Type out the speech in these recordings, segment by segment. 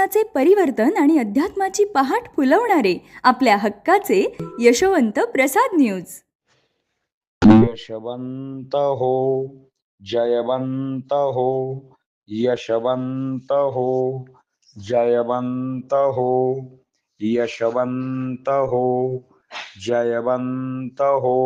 जीवनाचे परिवर्तन आणि अध्यात्माची पहाट फुलवणारे आपल्या हक्काचे यशवंत प्रसाद न्यूज. यशवंत हो जयवंत हो यशवंत हो जयवंत हो यशवंत हो जयवंत हो.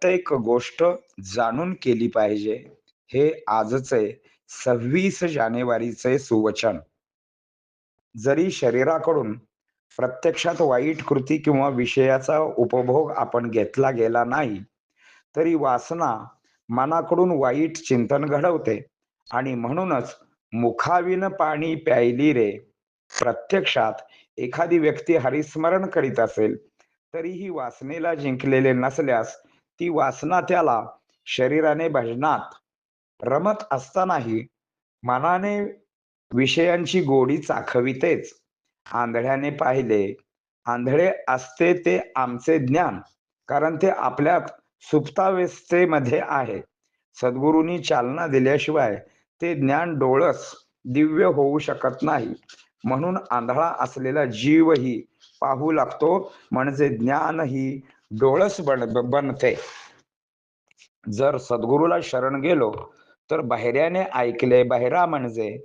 प्रत्येक गोष्ट जाणून केली पाहिजे हे आजचे सव्वीस जानेवारीचे सुवचन. जरी शरीराकडून प्रत्यक्षात वाईट कृती किंवा विषयाचा उपभोग आपण घेतला गेला नाही तरी वासना मनाकडून वाईट चिंतन घडवते आणि म्हणूनच मुखाविन पाणी प्यायली रे. प्रत्यक्षात एखादी व्यक्ती हरिस्मरण करीत असेल तरीही वासनेला जिंकलेले नसल्यास ती वासना त्याला शरीराने भजनात रमत असतानाही मनाने विषयांची गोडी चाखवितेच. आंधळ्याने पाहिले आंधळे असते ते आमचे ज्ञान कारण ते आपल्यात सुप्तावस्थेमध्ये आहे. सद्गुरूंनी चालना दिल्याशिवाय ते ज्ञान डोळस दिव्य होऊ शकत नाही. म्हणून आंधळा असलेला जीवही पाहू लागतो म्हणजे ज्ञानही डोळस बन बनते. जर सद्गुरूला शरण गेलो तर बहिऱ्याने ऐकले बहिरा म्हणजे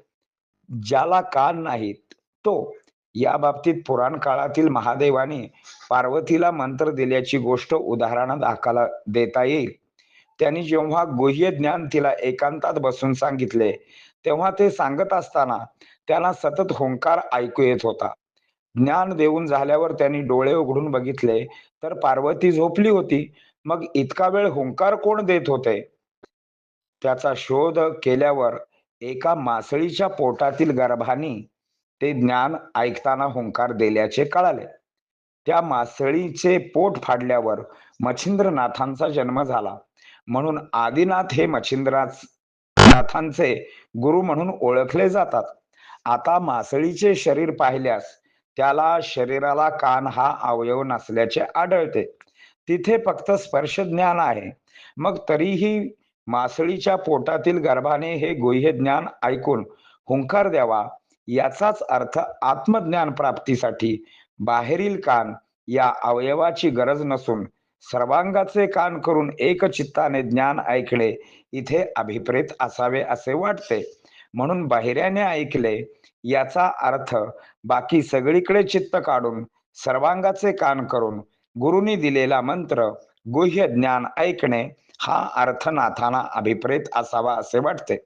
ज्याला कान नाहीत तो या बाबतीत पुराण काळातील महादेवाने पार्वतीला मंत्र दिल्याची गोष्ट उदाहरणात आकाला देता येईल. त्यांनी जेव्हा गुह्य ज्ञान तिला एकांतात बसून सांगितले तेव्हा ते सांगत असताना त्यांना सतत होंकार ऐकू येत होता. ज्ञान देऊन झाल्यावर त्यांनी डोळे उघडून बघितले तर पार्वती झोपली होती. मग इतका वेळ हुंकार कोण देत होते? त्याचा शोध केल्यावर एका मासळीच्या पोटातील गर्भानी ते ज्ञान ऐकताना हुंकार दिल्याचे कळाले. त्या मासळीचे पोट फाडल्यावर मच्छिंद्रनाथांचा जन्म झाला. म्हणून आदिनाथ हे मच्छिंद्रनाथांचे गुरु म्हणून ओळखले जातात. आता मासळीचे शरीर पाहिल्यास त्याला शरीराला कान हा अवयव नसल्याचे आढळते. तिथे फक्त स्पर्श ज्ञान आहे. मग तरीही मासळीच्या पोटातील गर्भाने हे गुह्य ज्ञान ऐकून हुंकार द्यावा याचाच अर्थ आत्मज्ञान प्राप्तीसाठी बाहेरील कान या अवयवाची गरज नसून सर्वांगाचे कान करून एक चित्ताने ज्ञान ऐकणे इथे अभिप्रेत असावे असे वाटते. म्हणून बाहेऱ्याने ऐकले याचा अर्थ बाकी सगळीकडे चित्त काढून सर्वांगाचे कान करून गुरुनी दिलेला मंत्र गुह्य ज्ञान ऐकणे हा अर्थनाथाना अभिप्रेत असावा असे वाटते.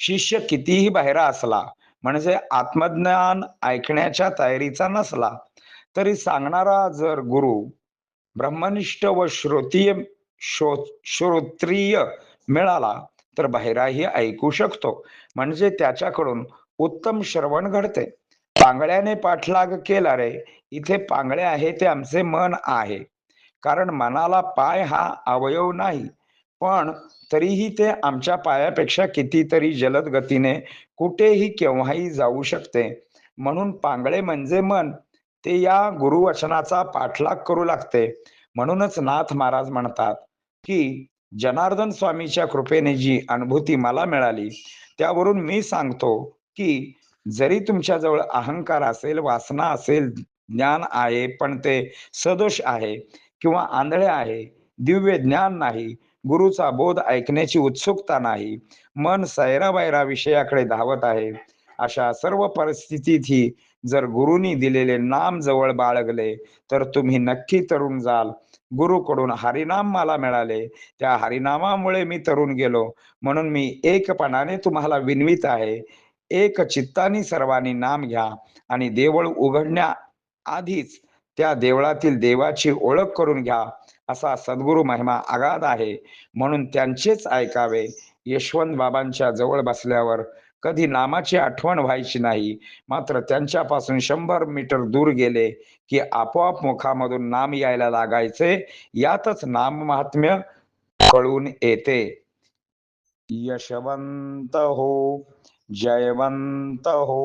शिष्य कितीही बाहेरा असला म्हणजे आत्मज्ञान ऐकण्याच्या तयारीचा नसला तरी सांगणारा जर गुरु ब्रह्मनिष्ठ व श्रोतीय श्रोत्रिय मिळाला तर बाहेराही ऐकू शकतो. म्हणजे त्याच्याकडून उत्तम श्रवण घडते. पांगळ्याने पाठलाग केला रे इथे पांगळे आहे ते आमचे मन आहे. कारण मनाला पाय हा अवयव नाही. पण तरीही ते आमच्या पायापेक्षा कितीतरी जलद गतीने कुठेही केव्हाही जाऊ शकते. म्हणून पांगळे म्हणजे मन ते या गुरुवचनाचा पाठलाग करू लागते. म्हणूनच नाथ महाराज म्हणतात की जनार्दन स्वामीच्या कृपेने जी अनुभूती मला मिळाली त्यावरून मी सांगतो की जरी तुमच्याजवळ अहंकार असेल वासना असेल ज्ञान आहे पण ते सदोष आहे. किंवा आंधळे आहे दिव्य ज्ञान नाही गुरुचा बोध ऐकण्याची उत्सुकता नाही मन सैरावैरा विषयाकडे धावत आहे. अशा सर्व परिस्थितीतही जर गुरुनी दिलेले नाम जवळ बाळगले तर तुम्ही नक्की तरुण जाल. गुरुकडून हरिनाम मला मिळाले. त्या हरिनामामुळे मी तरुण गेलो. म्हणून मी एकपणाने तुम्हाला विनवित आहे. एक चित्तानी सर्वांनी नाम घ्या आणि देवळ उघडण्या आधीच त्या देवळातील देवाची ओळख करून घ्या असा सद्गुरु महिमा आगाध आहे. म्हणून त्यांचेच ऐकावे. यशवंत बाबांच्या जवळ बसल्यावर कधी नामाची आठवण व्हायची नाही. मात्र त्यांच्यापासून शंभर मीटर दूर गेले की आपोआप मुखामधून नाम यायला लागायचे. यातच नाम महात्म्य कळून येते. यशवंत हो जयवंत हो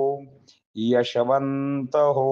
यशवंत हो